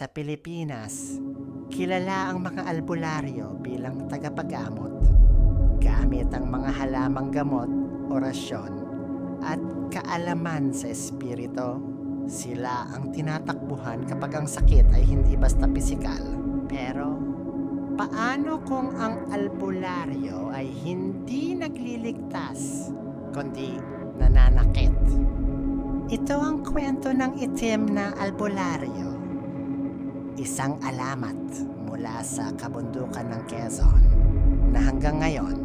Sa Pilipinas, kilala ang mga albularyo bilang tagapagamot gamit ang mga halamang gamot, orasyon, at kaalaman sa espirito. Sila ang tinatakbuhan kapag ang sakit ay hindi basta pisikal. Pero, paano kung ang albularyo ay hindi nagliligtas, kundi nananakit? Ito ang kwento ng itim na albularyo. Isang alamat mula sa kabundukan ng Quezon na hanggang ngayon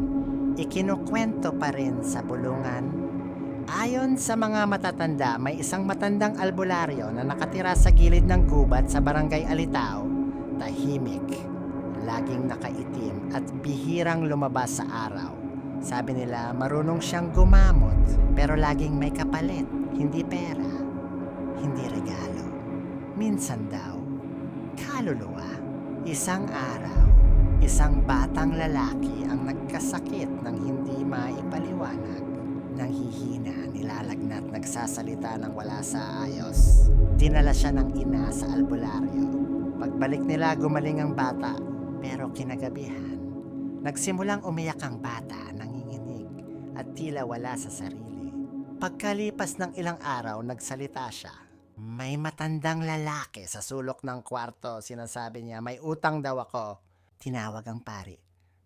ikinukwento pa rin sa bulungan. Ayon sa mga matatanda, may isang matandang albularyo na nakatira sa gilid ng gubat sa barangay Alitao. Tahimik, laging nakaitim at bihirang lumabas sa araw. Sabi nila marunong siyang gumamot pero laging may kapalit, hindi pera, hindi regalo. Minsan daw, kaluluwa. Isang araw, isang batang lalaki ang nagkasakit ng hindi maipaliwanag. Nanghihina, nilalagnat, nagsasalita ng wala sa ayos. Dinala siya ng ina sa albularyo. Pagbalik nila, gumaling ang bata. Pero kinagabihan, nagsimulang umiyak ang bata, nanginginig, at tila wala sa sarili. Pagkalipas ng ilang araw, nagsalita siya. May matandang lalaki sa sulok ng kwarto. Sinasabi niya, may utang daw ako. Tinawag ang pari.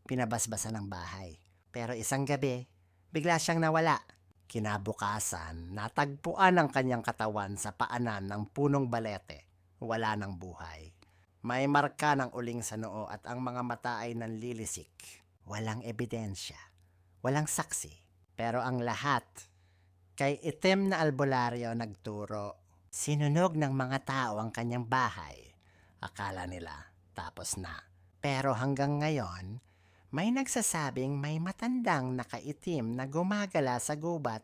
Pinabasbasan ng bahay. Pero isang gabi, bigla siyang nawala. Kinabukasan, natagpuan ang kanyang katawan sa paanan ng punong balete. Wala ng buhay. May marka ng uling sa noo at ang mga mata ay nanlilisik. Walang ebidensya. Walang saksi. Pero ang lahat, kay itim na albularyo nagturo. Sinunog ng mga tao ang kanyang bahay. Akala nila, tapos na. Pero hanggang ngayon, may nagsasabing may matandang nakaitim na gumagala sa gubat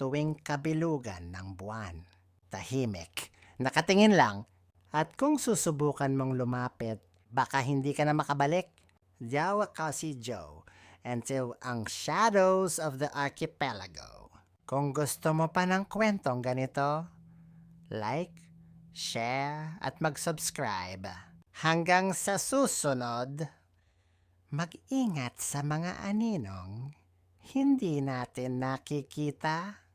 tuwing kabilugan ng buwan. Tahimik, nakatingin lang, at kung susubukan mong lumapit, baka hindi ka na makabalik. Jawa ka si Joe until ang shadows of the archipelago. Kung gusto mo pa ng kwentong ganito, like, share, at mag-subscribe. Hanggang sa susunod, mag-ingat sa mga aninong hindi natin nakikita.